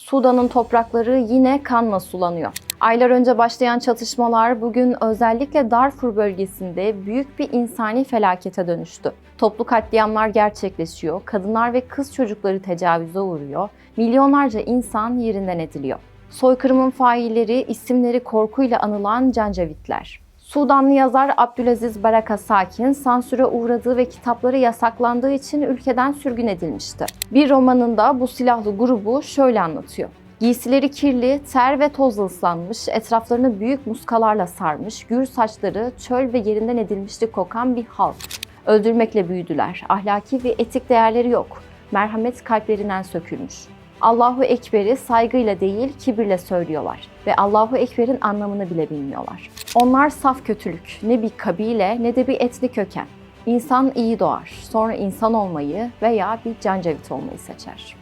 Sudan'ın toprakları yine kanla sulanıyor. Aylar önce başlayan çatışmalar bugün özellikle Darfur bölgesinde büyük bir insani felakete dönüştü. Toplu katliamlar gerçekleşiyor, kadınlar ve kız çocukları tecavüze uğruyor, milyonlarca insan yerinden ediliyor. Soykırımın failleri isimleri korkuyla anılan Cancavitler. Sudanlı yazar Abdülaziz Baraka Sakin sansüre uğradığı ve kitapları yasaklandığı için ülkeden sürgün edilmişti. Bir romanında bu silahlı grubu şöyle anlatıyor. Giysileri kirli, ter ve tozla ıslanmış, etraflarını büyük muskalarla sarmış, gür saçları çöl ve yerinden edilmişlik kokan bir halk. Öldürmekle büyüdüler. Ahlaki ve etik değerleri yok. Merhamet kalplerinden sökülmüş. Allahu Ekber'i saygıyla değil kibirle söylüyorlar ve Allahu Ekber'in anlamını bile bilmiyorlar. Onlar saf kötülük, ne bir kabile ne de bir etli köken. İnsan iyi doğar, sonra insan olmayı veya bir cancavit olmayı seçer.